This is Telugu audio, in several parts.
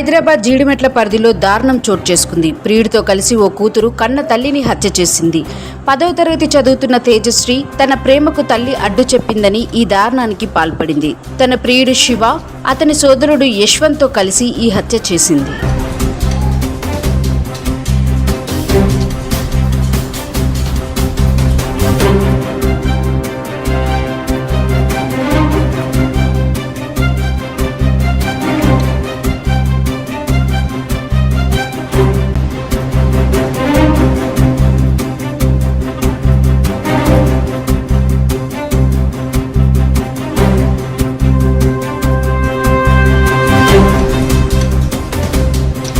హైదరాబాద్ జీడిమెట్ల పరిధిలో దారుణం చోటు చేసుకుంది. ప్రియుడితో కలిసి ఓ కూతురు కన్న తల్లిని హత్య చేసింది. పదవ తరగతి చదువుతున్న తేజశ్రీ తన ప్రేమకు తల్లి అడ్డు చెప్పిందని ఈ దారుణానికి పాల్పడింది. తన ప్రియుడు శివ అతని సోదరుడు యశ్వంత్తో కలిసి ఈ హత్య చేసింది.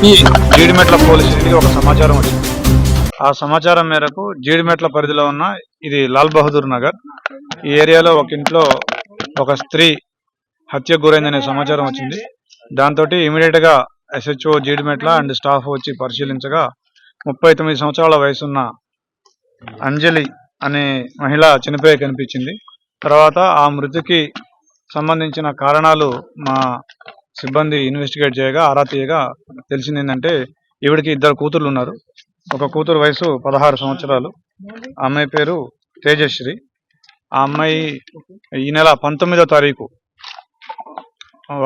ఈ జీడిమెట్ల పోలీసులకి ఒక సమాచారం వచ్చింది. ఆ సమాచారం మేరకు జీడిమెట్ల పరిధిలో ఉన్న ఇది లాల్ బహదూర్ నగర్. ఈ ఏరియాలో ఒక ఇంట్లో ఒక స్త్రీ హత్యకు గురైందనే సమాచారం వచ్చింది. దాంతో ఇమీడియట్గా ఎస్హెచ్ఓ జీడిమెట్ల అండ్ స్టాఫ్ వచ్చి పరిశీలించగా ముప్పై తొమ్మిది సంవత్సరాల వయసున్న అంజలి అనే మహిళ చనిపోయి కనిపించింది. తర్వాత ఆ మృతికి సంబంధించిన కారణాలు మా సిబ్బంది ఇన్వెస్టిగేట్ చేయగా ఆరా తీయగా తెలిసింది ఏంటంటే ఈవిడికి ఇద్దరు కూతుర్లు ఉన్నారు ఒక కూతురు వయసు పదహారు సంవత్సరాలు. ఆ అమ్మాయి పేరు తేజశ్రీ. ఆ అమ్మాయి ఈ నెల పంతొమ్మిదో తారీఖు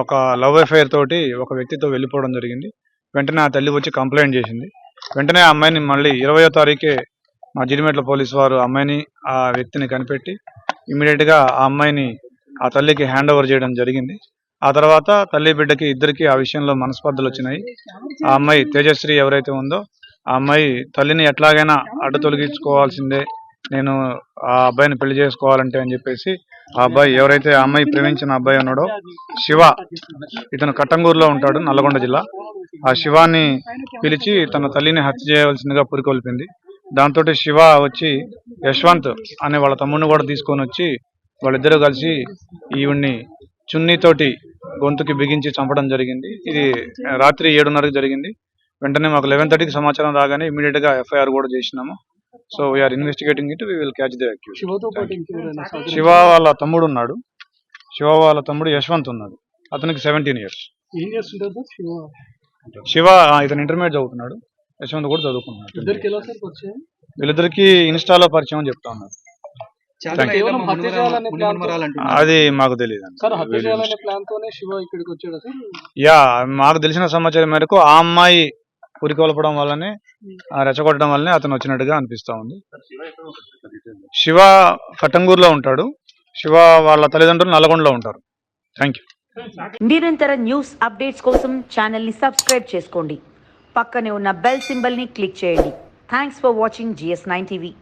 ఒక లవ్ అఫైర్ తోటి ఒక వ్యక్తితో వెళ్ళిపోవడం జరిగింది. వెంటనే ఆ తల్లి వచ్చి కంప్లైంట్ చేసింది. వెంటనే ఆ అమ్మాయిని మళ్ళీ ఇరవయో తారీఖే మా జిరిమెట్ల పోలీస్ వారు ఆ అమ్మాయిని ఆ వ్యక్తిని కనిపెట్టి ఇమీడియట్గా ఆ అమ్మాయిని ఆ తల్లికి హ్యాండ్ ఓవర్ చేయడం జరిగింది. ఆ తర్వాత తల్లి బిడ్డకి ఇద్దరికి ఆ విషయంలో మనస్పర్ధలు వచ్చినాయి. ఆ అమ్మాయి తేజశ్రీ ఎవరైతే ఉందో ఆ అమ్మాయి తల్లిని ఎట్లాగైనా అడ్డు తొలగించుకోవాల్సిందే. నేను ఆ అబ్బాయిని పెళ్ళి చేసుకోవాలంటే అని చెప్పేసి ఆ అబ్బాయి ఎవరైతే ఆ అమ్మాయి ప్రేమించిన అబ్బాయి ఉన్నాడో శివ ఇతను కట్టంగూరులో ఉంటాడు నల్లగొండ జిల్లా. ఆ శివాన్ని పిలిచి తన తల్లిని హత్య చేయవలసిందిగా పురికొల్పింది. దాంతో శివ వచ్చి యశ్వంత్ అనే వాళ్ళ తమ్ముడిని కూడా తీసుకొని వచ్చి వాళ్ళిద్దరూ కలిసి ఈవిడ్ని చున్నీతోటి గొంతుకి బిగించి చంపడం జరిగింది. ఇది రాత్రి ఏడున్నరకు జరిగింది. వెంటనే మాకు లెవెన్ థర్టీకి సమాచారం రాగానే ఇమీడియట్గా ఎఫ్ఐఆర్ కూడా చేసినాము. So we're investigating it we will catch the accused? Shiva వాళ్ళ తమ్ముడు ఉన్నాడు. శివ వాళ్ళ తమ్ముడు యశ్వంత్ ఉన్నాడు. అతనికి సెవెంటీన్ ఇయర్స్ శివ? శివ ఆ, ఇతను ఇంటర్మీడియట్ చదువుతున్నాడు. యశ్వంత్ కూడా చదువుకున్నాడు వీళ్ళిద్దరికి ఇన్స్టాలో పరిచయం అని చెప్తా ఉన్నారు అది మాకు తెలియదు సార్ హత్య చేయాలనే ప్లాన్ తోనే శివ ఇక్కడికి వచ్చాడు సార్ యా మాకు తెలిసిన సమాచారం మేరకు ఆ అమ్మాయి పురికొల్పడం వల్లనే ఆ రెచ్చగొట్టడం వల్లనే అతను వచ్చినట్టుగా అనిపిస్తా ఉంది. శివ కట్టంగూరులో ఉంటాడు. శివ వాళ్ళ తల్లిదండ్రులు నల్గొండలో ఉంటారు. థ్యాంక్ యూ నిరంతర న్యూస్ అప్డేట్స్ కోసం ఛానల్ని సబ్స్క్రైబ్ చేసుకోండి. పక్కనే ఉన్న బెల్ సింబల్ని క్లిక్ చేయండి. Thanks for watching GS nine TV